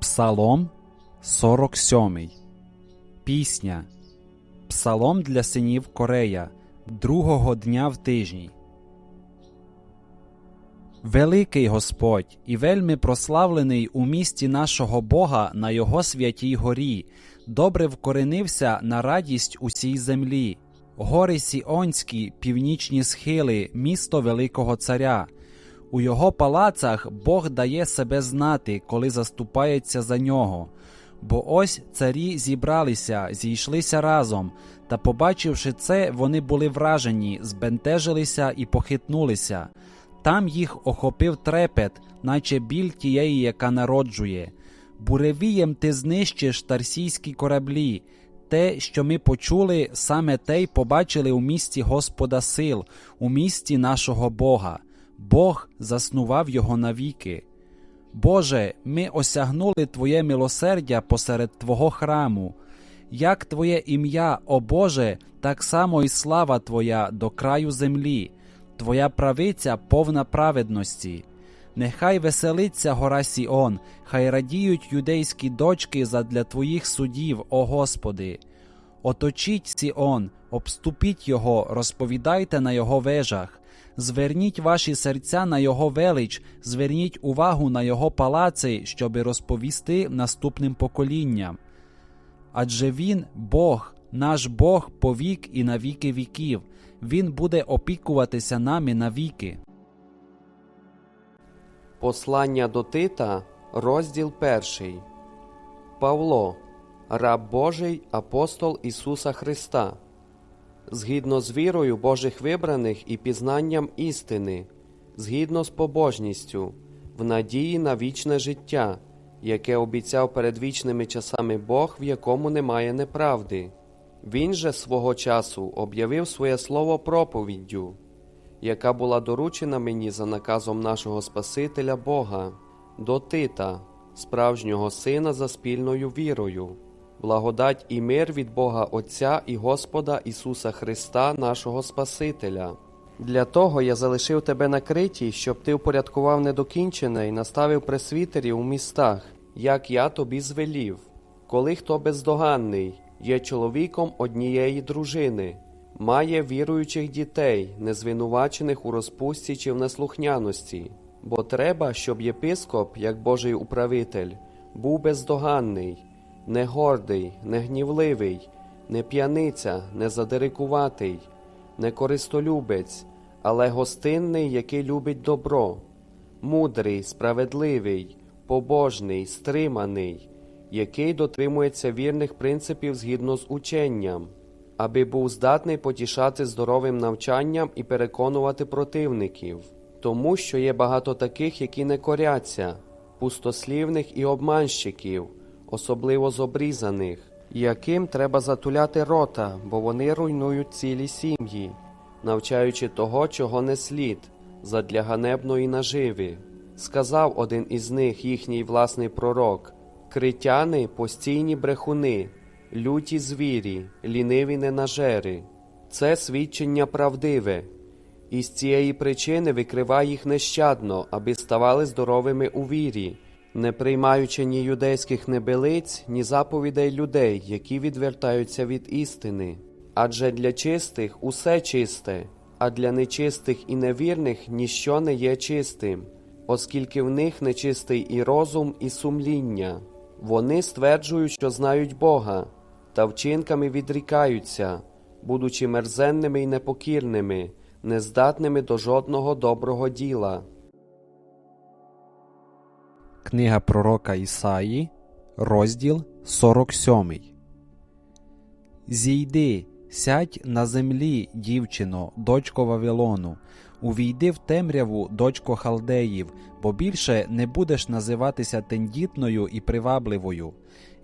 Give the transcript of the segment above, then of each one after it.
Псалом 47. Пісня. Псалом для синів Корея другого дня в тижні. Великий Господь і вельми прославлений у місті нашого Бога на його святій горі, добре вкоренився на радість усій землі. Гори Сіонські, північні схили, місто Великого Царя. У його палацах Бог дає себе знати, коли заступається за нього. Бо ось царі зібралися, зійшлися разом, та, побачивши це, вони були вражені, збентежилися і похитнулися. Там їх охопив трепет, наче біль тієї, яка народжує. Буревієм ти знищиш тарсійські кораблі. Те, що ми почули, саме те й побачили у місті Господа сил, у місті нашого Бога. Бог заснував його навіки. Боже, ми осягнули Твоє милосердя посеред Твого храму. Як Твоє ім'я, о Боже, так само і слава Твоя до краю землі, Твоя правиця повна праведності. Нехай веселиться гора Сіон, хай радіють юдейські дочки задля Твоїх судів, о Господи. Оточіть Сіон, обступіть його, розповідайте на його вежах. Зверніть ваші серця на його велич, зверніть увагу на його палаци, щоби розповісти наступним поколінням. Адже він Бог, наш Бог повік і на віки віків, Він буде опікуватися нами навіки. Послання до Тита, розділ перший. Павло, раб Божий, апостол Ісуса Христа, згідно з вірою Божих вибраних і пізнанням істини, згідно з побожністю, в надії на вічне життя, яке обіцяв перед вічними часами Бог, в якому немає неправди. Він же свого часу об'явив своє слово проповіддю, яка була доручена мені за наказом нашого Спасителя Бога, до Тита, справжнього сина за спільною вірою, благодать і мир від Бога Отця і Господа Ісуса Христа, нашого Спасителя. Для того я залишив тебе на криті, щоб ти упорядкував недокінчене і наставив пресвітерів у містах, як я тобі звелів. Коли хто бездоганний, є чоловіком однієї дружини, має віруючих дітей, не звинувачених у розпусті чи в неслухняності, бо треба, щоб єпископ, як Божий управитель, був бездоганний, не гордий, не гнівливий, не п'яниця, не задирикуватий, не користолюбець, але гостинний, який любить добро, мудрий, справедливий, побожний, стриманий, який дотримується вірних принципів згідно з ученням, аби був здатний потішати здоровим навчанням і переконувати противників, тому що є багато таких, які не коряться, пустослівних і обманщиків, особливо з обрізаних, яким треба затуляти рота, бо вони руйнують цілі сім'ї, навчаючи того, чого не слід, задля ганебної наживи. Сказав один із них їхній власний пророк критяни постійні брехуни, люті звірі, ліниві ненажери. Це свідчення правдиве, і з цієї причини викривай їх нещадно, аби ставали здоровими у вірі, не приймаючи ні юдейських небелиць, ні заповідей людей, які відвертаються від істини. Адже для чистих усе чисте, а для нечистих і невірних ніщо не є чистим, оскільки в них нечистий і розум, і сумління. Вони стверджують, що знають Бога, та вчинками відрікаються, будучи мерзенними і непокірними, нездатними до жодного доброго діла. Книга пророка Ісаї, розділ 47. Зійди, сядь на землі, дівчино, дочко Вавилону, увійди в темряву, дочко халдеїв, бо більше не будеш називатися тендітною і привабливою.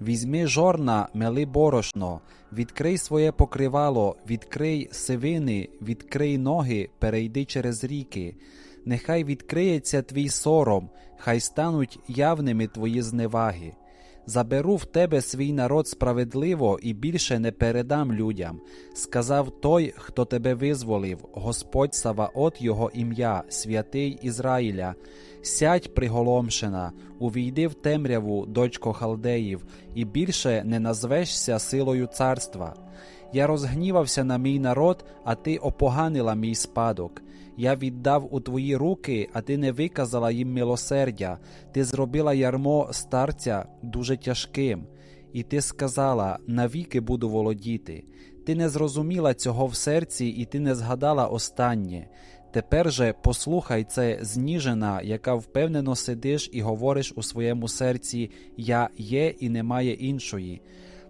Візьми жорна, мели борошно, відкрий своє покривало, відкрий сивини, відкрий ноги, перейди через ріки. Нехай відкриється твій сором, хай стануть явними твої зневаги. Заберу в тебе свій народ справедливо і більше не передам людям, сказав той, хто тебе визволив, Господь Саваот його ім'я, святий Ізраїля. Сядь, приголомшена, увійди в темряву, дочко халдеїв, і більше не назвешся силою царства. Я розгнівався на мій народ, а ти опоганила мій спадок. Я віддав у твої руки, а ти не виказала їм милосердя. Ти зробила ярмо старця дуже тяжким, і ти сказала: навіки буду володіти. Ти не зрозуміла цього в серці, і ти не згадала останнє. Тепер же послухай це зніжена, яка впевнено сидиш і говориш у своєму серці: Я є і немає іншої.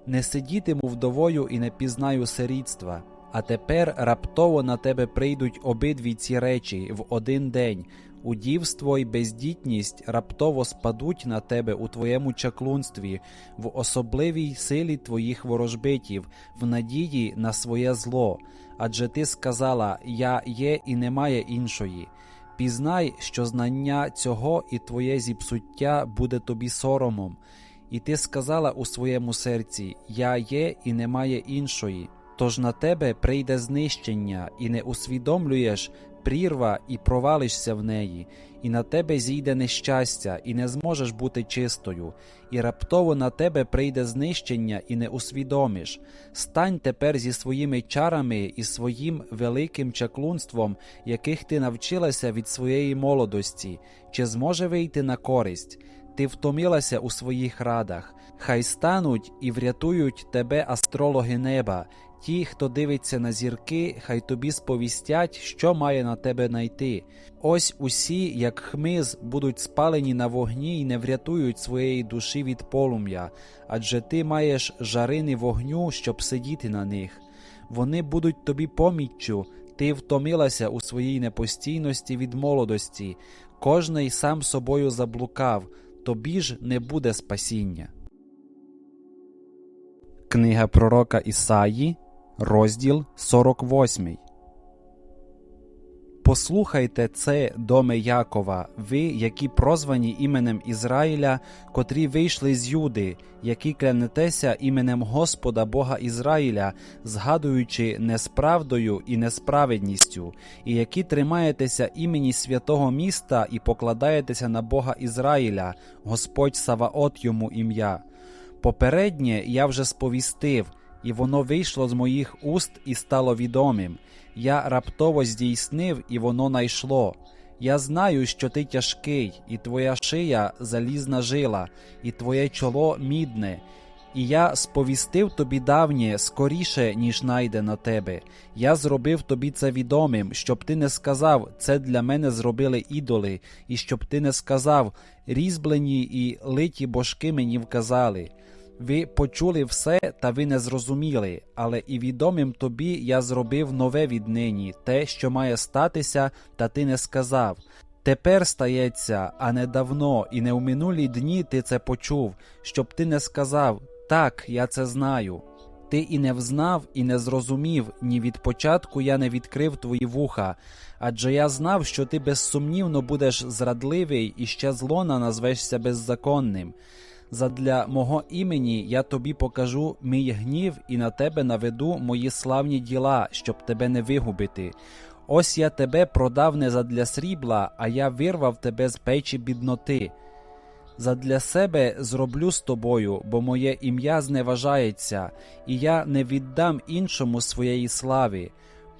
Не сидітиму вдовою і не пізнаю сирітства. А тепер раптово на тебе прийдуть обидві ці речі в один день. Удівство й бездітність раптово спадуть на тебе у твоєму чаклунстві, в особливій силі твоїх ворожбитів, в надії на своє зло. Адже ти сказала: Я є і немає іншої. Пізнай, що знання цього і твоє зіпсуття буде тобі соромом. І ти сказала у своєму серці: Я є і немає іншої. Тож на тебе прийде знищення, і не усвідомлюєш прірва і провалишся в неї, і на тебе зійде нещастя, і не зможеш бути чистою, і раптово на тебе прийде знищення, і не усвідомиш. Стань тепер зі своїми чарами і своїм великим чаклунством, яких ти навчилася від своєї молодості, чи зможе вийти на користь. Ти втомилася у своїх радах, хай стануть і врятують тебе астрологи неба. Ті, хто дивиться на зірки, хай тобі сповістять, що має на тебе найти. Ось усі, як хмиз, будуть спалені на вогні і не врятують своєї душі від полум'я, адже ти маєш жарини вогню, щоб сидіти на них. Вони будуть тобі поміччю, ти втомилася у своїй непостійності від молодості, кожний сам собою заблукав, тобі ж не буде спасіння. Книга пророка Ісаї, розділ 48. Послухайте це, доме Якова, ви, які прозвані іменем Ізраїля, котрі вийшли з Юди, які клянетеся іменем Господа Бога Ізраїля, згадуючи несправдою і несправедністю, і які тримаєтеся імені святого міста і покладаєтеся на Бога Ізраїля, Господь Саваот йому ім'я. Попереднє я вже сповістив, і воно вийшло з моїх уст і стало відомим. Я раптово здійснив, і воно найшло. Я знаю, що ти тяжкий, і твоя шия залізна жила, і твоє чоло мідне. І я сповістив тобі давнє скоріше, ніж найде на тебе. Я зробив тобі це відомим, щоб ти не сказав, це для мене зробили ідоли, і щоб ти не сказав, різьблені і литі божки мені вказали. Ви почули все, та ви не зрозуміли, але і відомим тобі я зробив нове віднині, те, що має статися, та ти не сказав. Тепер стається, а не давно, і не в минулі дні ти це почув, щоб ти не сказав так, я це знаю. Ти і не взнав, і не зрозумів, ні від початку я не відкрив твої вуха, адже я знав, що ти безсумнівно будеш зрадливий і ще злона назвешся беззаконним. Задля мого імені я тобі покажу мій гнів і на тебе наведу мої славні діла, щоб тебе не вигубити. Ось я тебе продав не задля срібла, а я вирвав тебе з печі бідноти. Задля себе зроблю з тобою, бо моє ім'я зневажається, і я не віддам іншому своєї слави.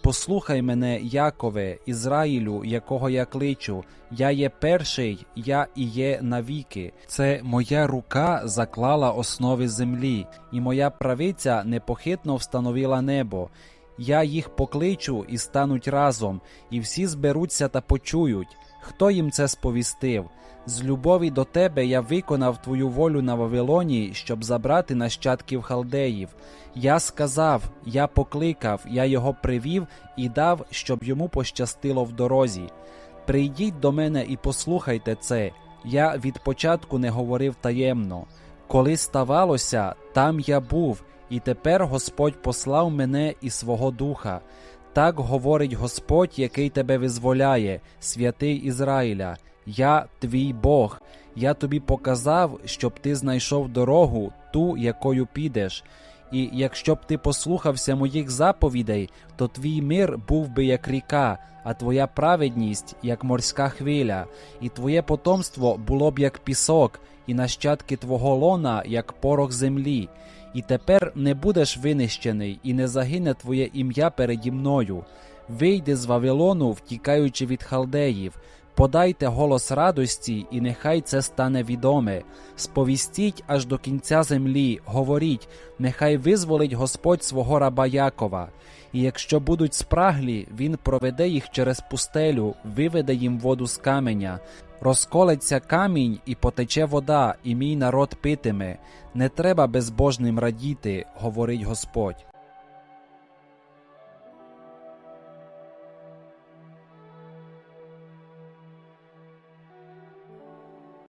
Послухай мене, Якове, Ізраїлю, якого я кличу, я є перший, я і є навіки. Це моя рука заклала основи землі, і моя правиця непохитно встановила небо. Я їх покличу і стануть разом, і всі зберуться та почують. Хто їм це сповістив? З любові до тебе я виконав твою волю на Вавилоні, щоб забрати нащадків халдеїв. Я сказав, я покликав, я його привів і дав, щоб йому пощастило в дорозі. Прийдіть до мене і послухайте це. Я від початку не говорив таємно. Коли ставалося, там я був, і тепер Господь послав мене і свого духа. Так говорить Господь, який тебе визволяє, святий Ізраїля. Я твій Бог. Я тобі показав, щоб ти знайшов дорогу, ту, якою підеш. І якщо б ти послухався моїх заповідей, то твій мир був би як ріка, а твоя праведність як морська хвиля, і твоє потомство було б як пісок, і нащадки твого лона як порох землі. І тепер не будеш винищений, і не загине твоє ім'я переді мною. Вийди з Вавилону, втікаючи від халдеїв. Подайте голос радості, і нехай це стане відоме. Сповістіть аж до кінця землі, говоріть, нехай визволить Господь свого раба Якова. І якщо будуть спраглі, він проведе їх через пустелю, виведе їм воду з каменя. Розколеться камінь і потече вода, і мій народ питиме. Не треба безбожним радіти, говорить Господь.